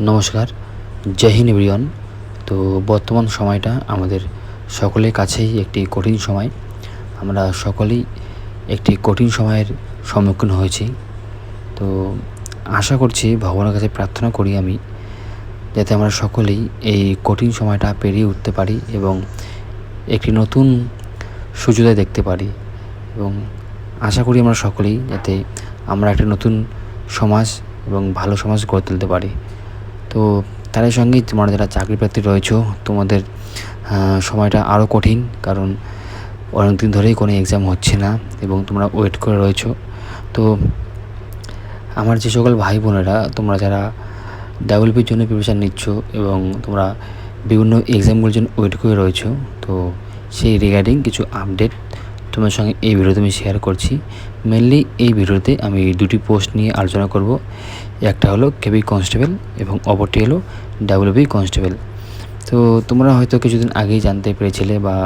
নমস্কার, জয় হিন্দ তো বর্তমান সময়টা আমাদের সকলের কাছেই একটি কঠিন সময়। আমরা সকলেই একটি কঠিন সময়ের সম্মুখীন হয়েছি। তো আশা করছি, ভগবানের কাছে প্রার্থনা করি আমি, যাতে আমরা সকলেই এই কঠিন সময়টা পেরিয়ে উঠতে পারি এবং একটি নতুন সূর্যোদয় দেখতে পারি। এবং আশা করি আমরা সকলেই যাতে আমরা একটা নতুন সমাজ এবং ভালো সমাজ গড়ে তুলতে পারি। তো তাদের সঙ্গেই তোমরা যারা চাকরি প্রার্থী রয়েছো, তোমাদের সময়টা আরও কঠিন, কারণ অনেক দিন ধরেই কোনো এক্সাম হচ্ছে না এবং তোমরা ওয়েট করে রয়েছো। তো আমার যে সকল ভাই বোনেরা, তোমরা যারা ডাব্লিউপির জন্য প্রিপারেশান নিচ্ছ এবং তোমরা বিভিন্ন এক্সামগুলোর জন্য ওয়েট করে রয়েছো, তো সেই রিগার্ডিং কিছু আপডেট তোমার সঙ্গে এই ভিডিওতে আমি শেয়ার করছি। মেনলি এই ভিডিওতে আমি দুটি পোস্ট নিয়ে আলোচনা করব। একটা হলো কেবি কনস্টেবল এবং অপরটি হলো ডাব্লিউবি কনস্টেবল তো তোমরা হয়তো কিছুদিন আগেই জানতে পেরেছিলে বা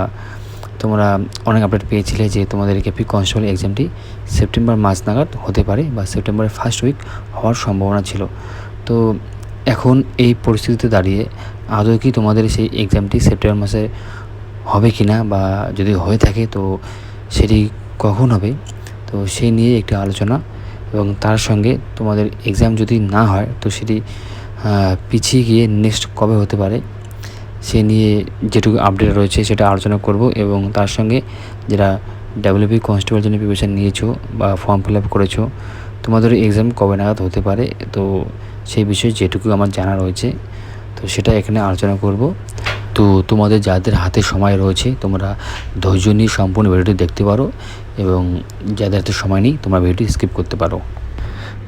তোমরা অনেক আপডেট পেয়েছিলে যে তোমাদের কেপি কনস্টেবল এক্সামটি সেপ্টেম্বর মাস নাগাদ হতে পারে বা সেপ্টেম্বরের ফার্স্ট উইক হওয়ার সম্ভাবনা ছিল। তো এখন এই পরিস্থিতিতে দাঁড়িয়ে আদৌ কি তোমাদের সেই এক্সামটি সেপ্টেম্বর মাসে হবে কি না বা যদি হয়ে থাকে তো সেটি কখন হবে? তো সেই নিয়ে একটি আলোচনা এবং তার সঙ্গে তোমাদের এক্সাম যদি না হয়, তো সেটি পিছিয়ে গিয়ে নেক্সট কবে হতে পারে? সে নিয়ে যেটুকু আপডেট রয়েছে সেটা আলোচনা করব এবং তার সঙ্গে যারা ডাব্লিউপি কনস্টেবল জন্য প্রিপারেশান নিয়েছো বা ফর্ম ফিল আপ করেছ, তোমাদের এক্সাম কবে নাগাদ হতে পারে? তো সেই বিষয়ে যেটুকু আমার জানা রয়েছে, তো সেটা এখানে আলোচনা করব। তো তোমাদের যাদের হাতে সময় রয়েছে, তোমরা ধৈর্য নিয়ে সম্পূর্ণ ভিডিওটি দেখতে পারো এবং যাদের হাতে সময় নেই, তোমরা ভিডিওটি স্কিপ করতে পারো।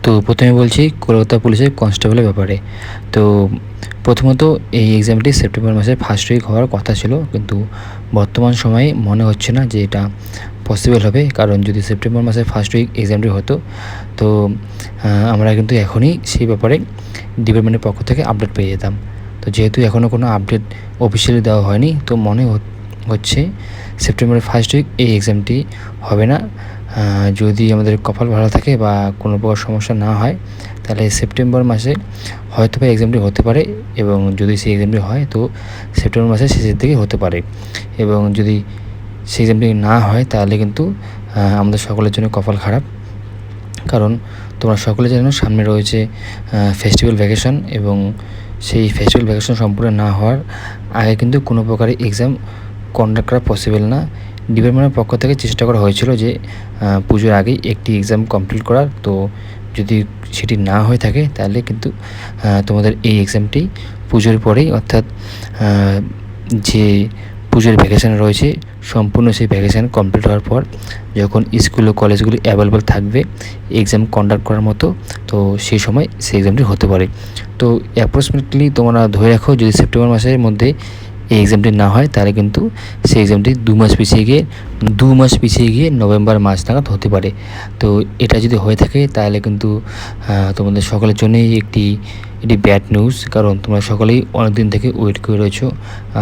তো প্রথমে বলছি, কলকাতা পুলিশের কনস্টেবলের ব্যাপারে। তো প্রথমত এই এক্সামটি সেপ্টেম্বর মাসের ফার্স্ট উইক হওয়ার কথা ছিল, কিন্তু বর্তমান সময়ে মনে হচ্ছে না যে এটা পসিবল হবে, কারণ যদি সেপ্টেম্বর মাসের ফার্স্ট উইক এক্সামটি হতো, তো আমরা কিন্তু এখনই সেই ব্যাপারে ডিপার্টমেন্টের পক্ষ থেকে আপডেট পেয়ে যেতাম। তো যেহেতু এখনও কোনো আপডেট অফিসিয়ালি দেওয়া হয়নি, তো মনে হচ্ছে সেপ্টেম্বরের ফার্স্ট উইক এই এক্সামটি হবে না। যদি আমাদের কপাল ভালো থাকে বা কোনো প্রকার সমস্যা না হয়, তাহলে সেপ্টেম্বর মাসে হয়তো বা এক্সামটি হতে পারে এবং যদি সেই এক্সামটি হয়, তো সেপ্টেম্বর মাসের শেষের দিকে হতে পারে। এবং যদি সেই এক্সামটি না হয়, তাহলে কিন্তু আমাদের সকলের জন্য কপাল খারাপ। কারণ তোমরা সকলে জানো সামনে রয়েছে ফেস্টিভ্যাল ভ্যাকেশন এবং সেই ফেস্টিভ্যাল ভ্যাকেশন সম্পূর্ণ না হওয়ার আগে কিন্তু কোনো প্রকারের এক্সাম কন্ডাক্ট করা পসিবল না। ডিপার্টমেন্টের পক্ষ থেকে চেষ্টা করা হয়েছিল যে পুজোর আগেই একটি এক্সাম কমপ্লিট করার। তো যদি সেটি না হয়ে থাকে, তাহলে কিন্তু তোমাদের এই এক্সামটি পুজোর পরেই অর্থাৎ যে পুজোর ভ্যাকেশান রয়েছে। সম্পূর্ণ সেই ভ্যাকেশান কমপ্লিট হওয়ার পর যখন স্কুল ও কলেজগুলি অ্যাভেলেবল থাকবে এক্সাম কন্ডাক্ট করার মতো, তো সেই সময় সেই এক্সামটি হতে পারে। তো অ্যাপ্রক্সিমেটলি তোমরা ধরে রাখো যদি সেপ্টেম্বর মাসের মধ্যে এই এক্সামটি না হয়, তাহলে কিন্তু সেই এক্সামটি দু মাস পিছিয়ে গিয়ে, দু মাস পিছিয়ে গিয়ে নভেম্বর মাস নাগাদ হতে পারে। তো এটা যদি হয়ে থাকে, তাহলে কিন্তু তোমাদের সকলের জন্যই একটি এটি ব্যাড নিউজ কারণ তোমরা সকলেই অনেক দিন থেকে ওয়েট করে রয়েছো।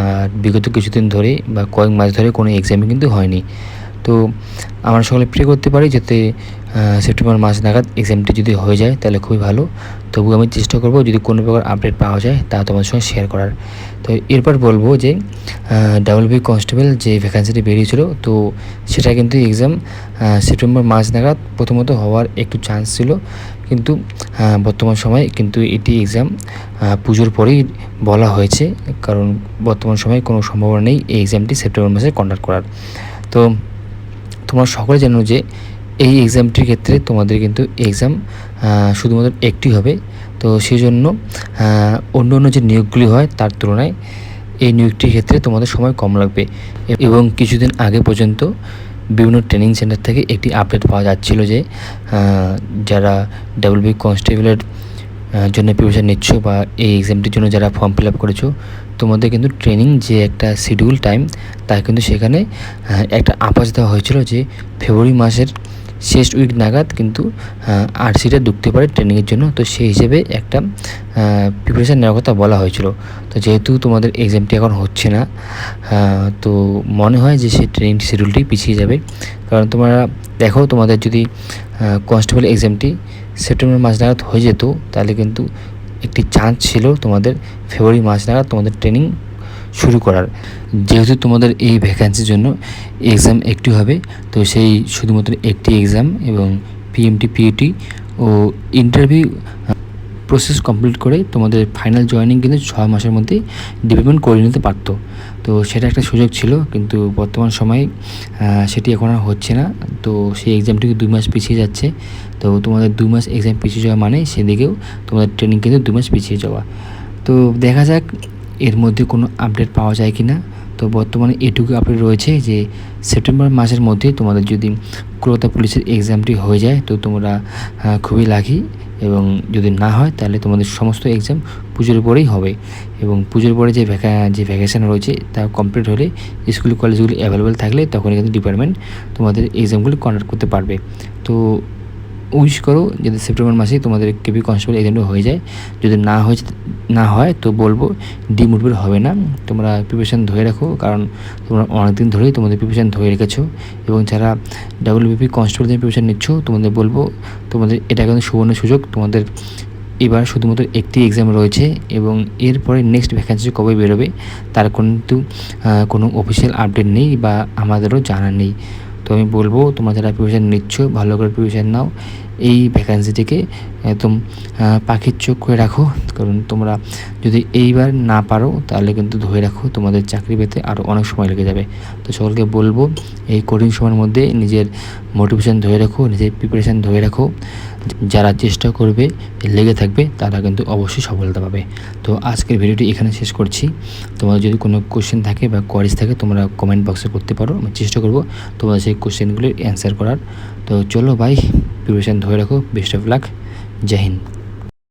আর বিগত কিছুদিন ধরে বা কয়েক মাস ধরে কোনো এক্সামই কিন্তু হয়নি। তো আমরা সকলে প্রে করতে পারি যাতে সেপ্টেম্বর মাস নাগাদ এক্সামটি যদি হয়ে যায় তাহলে খুবই ভালো। তবু আমি চেষ্টা করব যদি কোনো প্রকার আপডেট পাওয়া যায় তা তোমাদের সঙ্গে শেয়ার করার। তো এরপর বলব যে ডাবল বি কনস্টেবল যে ভ্যাকান্সিটি বেরিয়েছিল, তো সেটা কিন্তু এক্সাম সেপ্টেম্বর মাস নাগাদ প্রথমত হওয়ার একটু চান্স ছিল। কিন্তু বর্তমান সময়ে কিন্তু এটি এক্সাম পুজোর পরেই বলা হয়েছে। কারণ বর্তমান সময়ে কোনো সম্ভাবনা নেই এই এক্সামটি সেপ্টেম্বর মাসে কন্ডাক্ট করার। তো তোমরা সকলে জানো যে এই এক্সামটির ক্ষেত্রে তোমাদের কিন্তু এক্সাম শুধুমাত্র একটি হবে। তো সেই জন্য অন্য অন্য যে নিয়োগগুলি হয় তার তুলনায় এই নিয়োগটির ক্ষেত্রে তোমাদের সময় কম লাগবে। এবং কিছুদিন আগে পর্যন্ত বিভিন্ন ট্রেনিং সেন্টার থেকে একটি আপডেট পাওয়া যাচ্ছিল যে যারা ডাব্লিউ বি কনস্টেবলের জন্য প্রিপারেশন নিচ্ছ বা এই এক্সামটির জন্য যারা ফর্ম ফিল আপ করেছ তোমাদের কিন্তু ট্রেনিং যে একটা শিডিউল টাইম তা কিন্তু সেখানে একটা আপাস দেওয়া হয়েছিল যে ফেব্রুয়ারি মাসের শেষ উইক নাগাদ কিন্তু আরসিটা ঢুকতে পারে ট্রেনিংয়ের জন্য। তো সেই হিসেবে একটা প্রিপারেশান নেওয়ার কথা বলা হয়েছিল। তো যেহেতু তোমাদের এক্সামটি এখন হচ্ছে না তো মনে হয় যে সেই ট্রেনিং শিডিউলটি পিছিয়ে যাবে। কারণ তোমরা দেখো, তোমাদের যদি কনস্টেবল এক্সামটি সেপ্টেম্বর মাস নাগাদ হয়ে যেত, তাহলে কিন্তু একটি চান্স ছিল তোমাদের ফেব্রুয়ারি মাস নাগাদ তোমাদের ট্রেনিং শুরু করার। যেহেতু তোমাদের এই ভ্যাকান্সির জন্য এক্সাম একটি হবে, তো সেই শুধুমাত্র একটি এক্সাম এবং পিএমটি পিইটি ও ইন্টারভিউ প্রসেস কমপ্লিট করে তোমাদের ফাইনাল জয়েনিং কিন্তু ছ মাসের মধ্যে ডিপার্টমেন্ট করে নিতে পারতো। তো সেটা একটা সুযোগ ছিল, কিন্তু বর্তমান সময়ে সেটি এখন আর হচ্ছে না। তো সেই এক্সামটিকে দুই মাস পিছিয়ে যাচ্ছে। তো তোমাদের দুই মাস এক্সাম পিছিয়ে যাওয়া মানে সেদিকেও তোমাদের ট্রেনিং কিন্তু দুই মাস পিছিয়ে যাওয়া। তো দেখা যাক এর মধ্যে কোনো আপডেট পাওয়া যায় কি না তো বর্তমানে এটুকু আপডেট রয়েছে যে সেপ্টেম্বর মাসের মধ্যে তোমাদের যদি কলকাতা পুলিশের এক্সামটি হয়ে যায়, তো তোমরা খুবই লাকি এবং যদি না হয়, তাহলে তোমাদের সমস্ত এক্সাম পুজোর পরেই হবে এবং পুজোর পরে যে ভ্যাকা যে ভ্যাকেশান রয়েছে, তা কমপ্লিট হলে স্কুল কলেজগুলি অ্যাভেলেবেল থাকলে তখন কিন্তু ডিপার্টমেন্ট তোমাদের এক্সামগুলি কন্ডাক্ট করতে পারবে। তো উইশ করো যদি সেপ্টেম্বর মাসে তোমাদের কেপি কনস্টেবল এক্সামটা হয়ে যায়। যদি না হয়ে না হয়, তো বলব ডিমোটিভেট হবে না। তোমরা প্রিপারেশান ধরে রাখো, কারণ তোমরা অনেকদিন ধরেই তোমাদের প্রিপারেশান ধরে রেখেছো। এবং যারা ডাব্লিউবিপি কনস্টেবল প্রিপারেশান নিচ্ছ, তোমাদের বলব, তোমাদের এটা কিন্তু সুবর্ণ সুযোগ। তোমাদের এবার শুধুমাত্র একটি এক্সাম রয়েছে, এবং এরপরে নেক্সট ভ্যাকান্সি কবে বেরোবে, তার কিন্তু কোনো অফিসিয়াল আপডেট নেই বা আমাদেরও জানা নেই। তো আমি বলব তোমরা যারা প্রিপারেশান নিচ্ছ ভালো করে প্রিপারেশান নাও। এই ভ্যাকান্সিটিকে একদম পাখির চোখ করে রাখো। কারণ তোমরা যদি এইবার না পারো, তাহলে কিন্তু ধরে রাখো তোমাদের চাকরি পেতে আরও অনেক সময় লেগে যাবে। তো সকলকে বলব, এই কঠিন সময়ের মধ্যে নিজের মোটিভেশন ধরে রাখো, নিজের প্রিপারেশান ধরে রাখো। যারা চেষ্টা করবে, লেগে থাকবে, তারা কিন্তু অবশ্যই সফলতা পাবে। তো আজকের ভিডিওটি এখানে শেষ করছি। তোমাদের যদি কোনো কোশ্চেন থাকে বা কোয়ারিজ থাকে, তোমরা কমেন্ট বক্সে করতে পারো। আমি চেষ্টা করব তোমাদের সেই কোশ্চেনগুলির অ্যান্সার করার। তো চলো ভাই প্রিপারেশান ধরে রাখো। Best of luck Joy